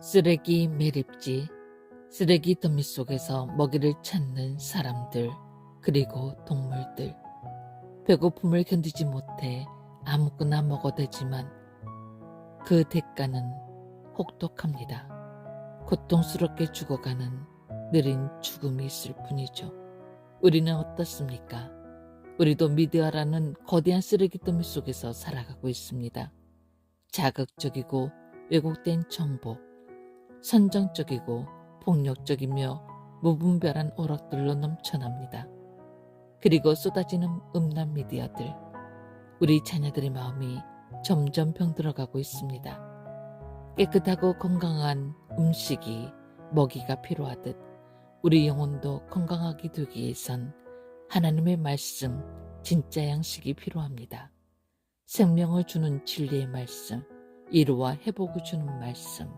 쓰레기 매립지, 쓰레기 더미 속에서 먹이를 찾는 사람들, 그리고 동물들. 배고픔을 견디지 못해 아무거나 먹어대지만 그 대가는 혹독합니다. 고통스럽게 죽어가는 느린 죽음이 있을 뿐이죠. 우리는 어떻습니까? 우리도 미디어라는 거대한 쓰레기 더미 속에서 살아가고 있습니다. 자극적이고 왜곡된 정보, 선정적이고 폭력적이며 무분별한 오락들로 넘쳐납니다. 그리고 쏟아지는 음란 미디어들, 우리 자녀들의 마음이 점점 병들어가고 있습니다. 깨끗하고 건강한 음식이 먹이가 필요하듯 우리 영혼도 건강하게 되기 위해선 하나님의 말씀, 진짜 양식이 필요합니다. 생명을 주는 진리의 말씀, 이루와 회복을 주는 말씀,